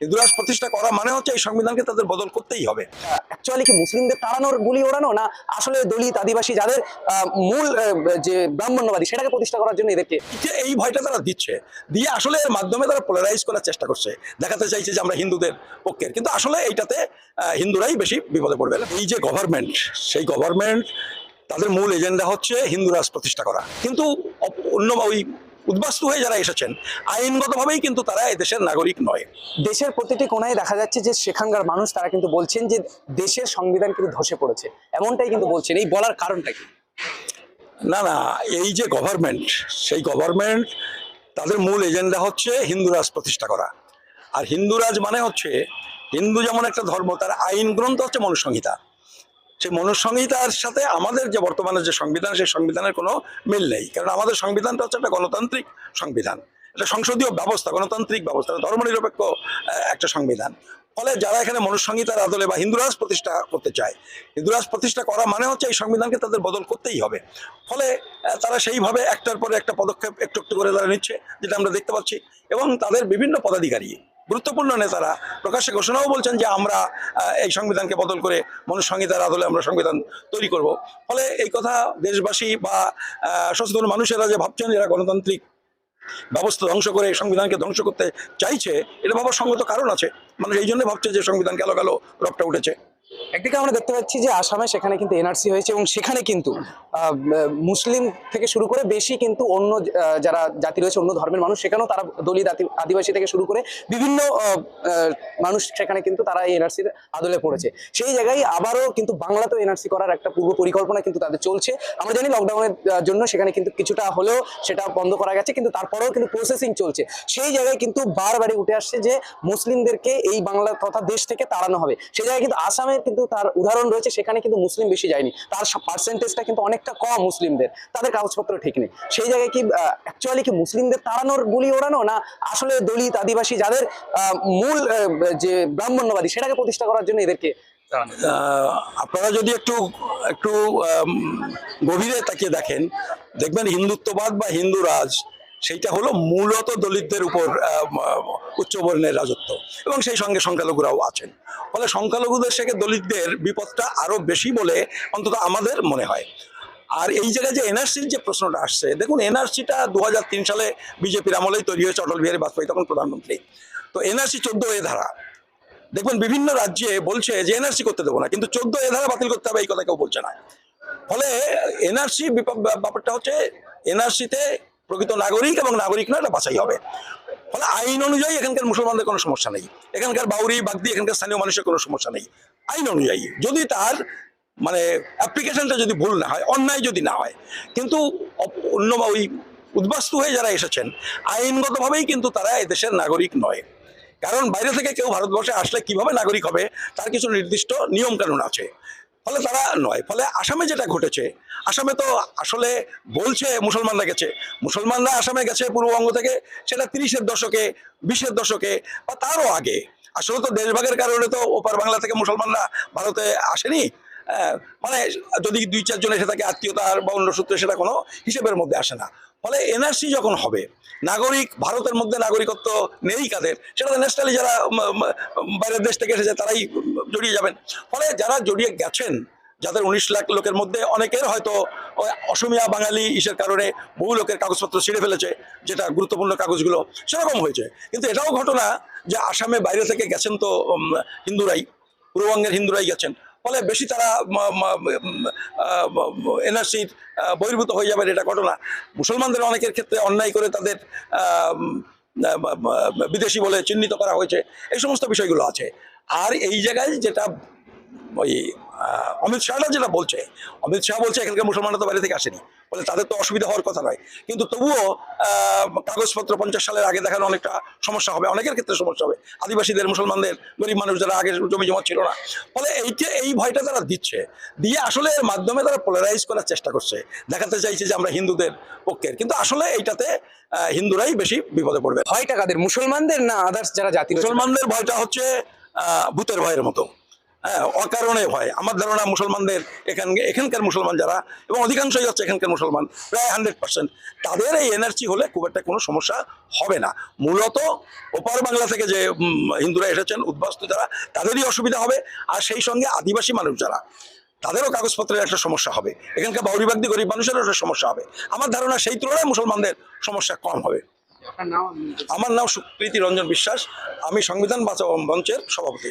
হিন্দু রাষ্ট্র প্রতিষ্ঠা করা মানে হচ্ছে এই সংবিধানকে তাদের বদল করতেই হবে। অ্যাকচুয়ালি কি মুসলিমদের তাড়ানোর গুলি ওড়ানো না আসলে দলিত আদিবাসী যাদের মূল যে ব্রাহ্মণ্যবাদী সেটাকে প্রতিষ্ঠা করার জন্য এদেরকে যে এই ভয়টা তারা দিচ্ছে দিয়ে আসলে এর মাধ্যমে তারা পোলারাইজ করার চেষ্টা করছে। দেখাতে চাইছে যে আমরা হিন্দুদের পক্ষের। কিন্তু আসলে এইটাতে হিন্দুরাই বেশি বিপদে পড়বে। এই যে গভর্নমেন্ট সেই গভর্নমেন্ট তাদের মূল এজেন্ডা হচ্ছে হিন্দু রাষ্ট্র প্রতিষ্ঠা করা। কিন্তু অন্য ওই উদ্বাস্তু হয়ে যারা এসেছেন আইনগতভাবেই কিন্তু তারা এদেশের নাগরিক নয়। দেশের প্রতিটি কোনায় দেখা যাচ্ছে যে সেখানকার মানুষ তারা কিন্তু বলছেন যে দেশের সংবিধান কিন্তু ধসে পড়েছে। এমনটাই কিন্তু বলছেন। এই বলার কারণটা কি? না না এই যে গভর্নমেন্ট সেই গভর্নমেন্ট তাদের মূল এজেন্ডা হচ্ছে হিন্দু রাজ প্রতিষ্ঠা করা। আর হিন্দু রাজ মানে হচ্ছে হিন্দু যেমন একটা ধর্ম তার আইন গ্রন্থ হচ্ছে মনুসংহিতা। সেই মনুসংহিতার সাথে আমাদের যে বর্তমানে যে সংবিধান, সেই সংবিধানের কোনো মিল নেই। কারণ আমাদের সংবিধানটা হচ্ছে একটা গণতান্ত্রিক সংবিধান। এটা সংসদীয় ব্যবস্থা, গণতান্ত্রিক ব্যবস্থা ধর্মনিরপেক্ষ একটা সংবিধান। ফলে যারা এখানে মনুসংহিতার আদলে বা হিন্দুরাজ প্রতিষ্ঠা করতে চায়, হিন্দুরাজ প্রতিষ্ঠা করা মানে হচ্ছে এই সংবিধানকে তাদের বদল করতেই হবে। ফলে তারা সেইভাবে একটার পরে একটা পদক্ষেপ একটু একটু করে তারা নিচ্ছে, যেটা আমরা দেখতে পাচ্ছি। এবং তাদের বিভিন্ন পদাধিকারী গুরুত্বপূর্ণ নেতারা প্রকাশ্যে ঘোষণাও বলছেন যে আমরা এই সংবিধানকে বদল করে মনুসংহিতার আদলে আমরা সংবিধান তৈরি করব। ফলে এই কথা দেশবাসী বা সচেতন মানুষেরা যে ভাবছেন এরা গণতান্ত্রিক ব্যবস্থা ধ্বংস করে সংবিধানকে ধ্বংস করতে চাইছে, এটা ভাবার সঙ্গত কারণ আছে। মানুষ এই জন্য ভাবছে যে সংবিধান গেল কালো রপটা উঠেছে। একদিকে আমরা দেখতে পাচ্ছি যে আসামে সেখানে কিন্তু এনআরসি হয়েছে এবং সেখানে কিন্তু মুসলিম থেকে শুরু করে বেশি কিন্তু অন্য যারা জাতি রয়েছে, অন্য ধর্মের মানুষ, সেখানেও তারা দলিত আদি- আদিবাসী থেকে শুরু করে বিভিন্ন মানুষ সেখানে কিন্তু তারা এই এনআরসির আদলে পড়েছে। সেই জায়গায় আবারও কিন্তু বাংলাতেও এনআরসি করার একটা পূর্ব পরিকল্পনা কিন্তু তাদের চলছে। আমরা জানি লকডাউনের জন্য সেখানে কিন্তু কিছুটা হলেও সেটা বন্ধ করা গেছে, কিন্তু তারপরেও কিন্তু প্রসেসিং চলছে। সেই জায়গায় কিন্তু বারবারই উঠে আসছে যে, মুসলিমদেরকে এই বাংলা তথা দেশ থেকে তাড়ানো হবে। সেই জায়গায় কিন্তু আসামের কিন্তু তার উদাহরণ রয়েছে, সেখানে কিন্তু মুসলিম বেশি যায়নি। তার পার্সেন্টেজটা কিন্তু অনেকটা কম মুসলিমদের। তাদের কাগজপত্র ঠিক নেই। সেই জায়গায় কি অ্যাকচুয়ালি কি মুসলিমদের তাড়ানোর গুলি ওড়ানো, না আসলে দলিত আদিবাসী যাদের মূল যে ব্রাহ্মণ্যবাদী, সেটাকে প্রতিষ্ঠা করার জন্য এদেরকে আপনারা যদি একটু একটু গভীরে তাকিয়ে দেখেন, দেখবেন হিন্দুত্ববাদ বা হিন্দু রাজ সেইটা হলো মূলত দলিতদের উপর উচ্চবর্ণের রাজত্ব। এবং সেই সঙ্গে সংখ্যালঘুরাও আছেন। ফলে সংখ্যালঘুদের থেকে দলিতদের বিপদটা আরও বেশি বলে অন্তত আমাদের মনে হয়। আর এই জায়গায় যে এনআরসির যে প্রশ্নটা আসছে, দেখুন এনআরসিটা দু হাজার তিন সালে বিজেপির আমলেই তৈরি হয়েছে, অটল বিহারী বাজপেয়ী তখন প্রধানমন্ত্রী। তো এনআরসি চোদ্দ এ ধারা, দেখবেন বিভিন্ন রাজ্যে বলছে যে এনআরসি করতে দেবো না, কিন্তু চোদ্দ এ ধারা বাতিল করতে হবে, এই কথা কেউ বলছে না। ফলে এনআরসি ব্যাপারটা হচ্ছে, এনআরসিতে প্রকৃত নাগরিক এবং নাগরিক নয়, এটা বাছাই হবে। ফলে আইন অনুযায়ী এখানকার মুসলমানদের কোনো সমস্যা নেই। এখানকার বাউরি বাগদি, এখানকার স্থানীয় মানুষের কোনো সমস্যা নেই। আইন অনুযায়ী, যদি তার মানে অ্যাপ্লিকেশনটা যদি ভুল না হয়, অন্যায় যদি না হয়, কিন্তু অন্য বা ওই উদ্বাস্তু হয়ে যারা এসেছেন, আইনগতভাবেই কিন্তু তারা এদেশের নাগরিক নয়। কারণ বাইরে থেকে কেউ ভারতবর্ষে আসলে কীভাবে নাগরিক হবে, তার কিছু নির্দিষ্ট নিয়মকানুন আছে। ফলে তারা নয়, ফলে আসামে যেটা ঘটেছে, আসামে তো আসলে বলছে মুসলমানরা গেছে। মুসলমানরা আসামে গেছে পূর্ববঙ্গ থেকে, সেটা তিরিশের দশকে, বিশের দশকে বা তারও আগে। আসলে তো দেশভাগের কারণে তো ওপার বাংলা থেকে মুসলমানরা ভারতে আসেনি। মানে যদি দুই চারজন এসে থাকে আত্মীয়তার বা অন্য সূত্রে সেটা কোনো হিসেবের মধ্যে আসে না। ফলে এনআরসি যখন হবে, নাগরিক, ভারতের মধ্যে নাগরিকত্ব নেই কাদের, সেটা ন্যাশনালি যারা বাইরের দেশ থেকে এসেছে, তারাই জড়িয়ে যাবেন। ফলে যারা জড়িয়ে গেছেন, যাদের উনিশ লাখ লোকের মধ্যে অনেকের হয়তো অসমিয়া বাঙালি ইসের কারণে বহু লোকের কাগজপত্র ছিঁড়ে ফেলেছে, যেটা গুরুত্বপূর্ণ কাগজগুলো, সেরকম হয়েছে। কিন্তু এটাও ঘটনা যে আসামে বাইরে থেকে গেছেন তো হিন্দুরাই, পূর্ববঙ্গের হিন্দুরাই গেছেন। ফলে বেশি তারা এনআরসির বহির্ভূত হয়ে যাবে এটা ঘটনা। মুসলমানদের অনেকের ক্ষেত্রে অন্যায় করে তাদের বিদেশি বলে চিহ্নিত করা হয়েছে। এই সমস্ত বিষয়গুলো আছে। আর এই জায়গায় যেটা, ওই অমিত শাহরা যেটা বলছে, অমিত শাহ বলছে এখানকার মুসলমানরা তো বাইরে থেকে আসেনি। বলে তাদের তো অসুবিধা হওয়ার কথা নয়। কিন্তু তবুও কাগজপত্র পঞ্চাশ সালের আগে দেখানো অনেকটা সমস্যা হবে অনেকের ক্ষেত্রে সমস্যা হবে। আদিবাসীদের মুসলমানদের গরিব মানুষ যারা আগে জমি জমা ছিল না। ফলে এইটা এই ভয়টা তারা দিচ্ছে। দিয়ে আসলে এর মাধ্যমে তারা পোলারাইজ করার চেষ্টা করছে। দেখাতে চাইছে যে আমরা হিন্দুদের পক্ষের। কিন্তু আসলে এইটাতে হিন্দুরাই বেশি বিপদে পড়বে। ভয়টা কাদের? মুসলমানদের না আদার্স যারা জাতি মুসলমানদের ভয়টা হচ্ছে আহ, ভূতের ভয়ের মতো। অকারণে হয় আমার ধারণা মুসলমানদের এখান এখানকার মুসলমান যারা এবং অধিকাংশই হচ্ছে এখানকার মুসলমান প্রায় হান্ড্রেড পার্সেন্ট তাদের এই এনার্জি হলে খুব একটা কোনো সমস্যা হবে না। মূলত ওপার বাংলা থেকে যে হিন্দুরা এসেছেন উদ্বাস্ত যারা তাদেরই অসুবিধা হবে। আর সেই সঙ্গে আদিবাসী মানুষ যারা তাদেরও কাগজপত্রের একটা সমস্যা হবে। এখানকার বাউরিবাগদি গরিব মানুষেরও একটা সমস্যা হবে। আমার ধারণা সেই তুলনায় মুসলমানদের সমস্যা কম হবে। আমার নাম সুপ্রীতি রঞ্জন বিশ্বাস। আমি সংবিধান বাঁচাও মঞ্চের সভাপতি।